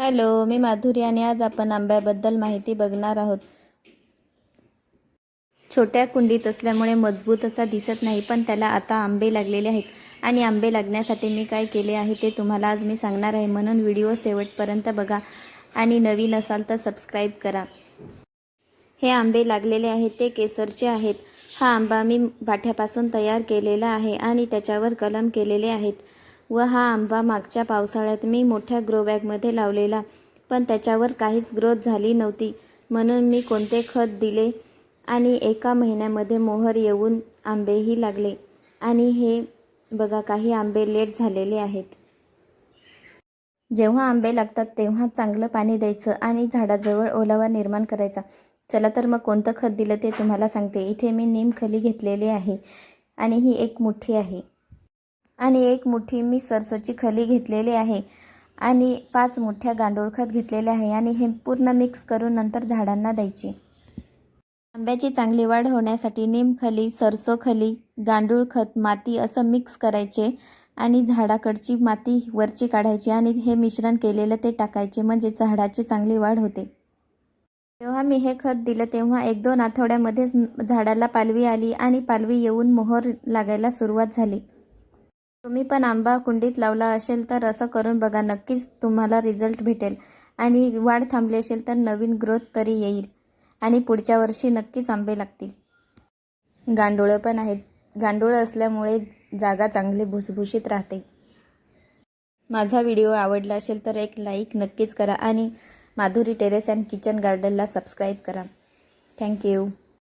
Hello मी माधुरी आणि आज आपण आंब्याबद्दल माहिती बघणार आहोत. छोट्या कुंडीत असल्यामुळे मजबूत असा दिसत नाही पण त्याला आता आंबे लागलेले आहेत. आणि आंबे लागण्यासाठी मी काय केले आहे ते तुम्हाला आज मी सांगणार आहे. म्हणून व्हिडिओ शेवटपर्यंत बघा आणि नवीन असाल तर सबस्क्राईब करा. हे आंबे लागलेले आहेत ते केसरचे आहेत. हा आंबा मी भाठ्यापासून तयार केलेला आहे आणि त्याच्यावर कलम केलेले आहेत. व हा आंबा मागच्या पावसाळ्यात मी मोठ्या ग्रो बॅगमध्ये लावलेला पण त्याच्यावर काहीच ग्रोथ झाली नव्हती. म्हणून मी कोणते खत दिले आणि एका महिन्यामध्ये मोहर येऊन आंबेही लागले. आणि हे बघा काही आंबे लेट झालेले आहेत. जेव्हा आंबे लागतात तेव्हा चांगलं पाणी द्यायचं आणि झाडाजवळ ओलावा निर्माण करायचा. चला तर मग कोणतं खत दिलं ते तुम्हाला सांगते. इथे मी निमखली घेतलेली आहे आणि ही एक मुठ्ठी आहे. आणि एक मुठी मी सरसोची खली घेतलेली आहे आणि पाच मोठ्या गांडूळ खत घेतलेले आहे आणि हे पूर्ण मिक्स करून नंतर झाडांना द्यायचे. आंब्याची चांगली वाढ होण्यासाठी निमखली सरसो खली गांडूळ खत माती असं मिक्स करायचे आणि झाडाकडची माती वरची काढायची आणि हे मिश्रण केलेलं ते टाकायचे म्हणजे झाडाची चांगली वाढ होते. तेव्हा मी हे खत दिलं तेव्हा एक दोन आठवड्यामध्येच झाडाला पालवी आली आणि पालवी येऊन मोहर लागायला सुरुवात झाली. तुम्ही पण आंबा कुंडीत लावला असेल तर असं करून बघा नक्कीच तुम्हाला रिझल्ट भेटेल. आणि वाढ थांबली असेल तर नवीन ग्रोथ तरी येईल. आणि पुढच्या वर्षी नक्कीच आंबे लागतील. गांडोळं पण आहेत. गांडोळं असल्यामुळे जागा चांगली भुसभुशीत राहते. माझा व्हिडिओ आवडला असेल तर एक लाईक नक्कीच करा आणि माधुरी टेरेस अँड किचन गार्डनला सबस्क्राईब करा. Thank you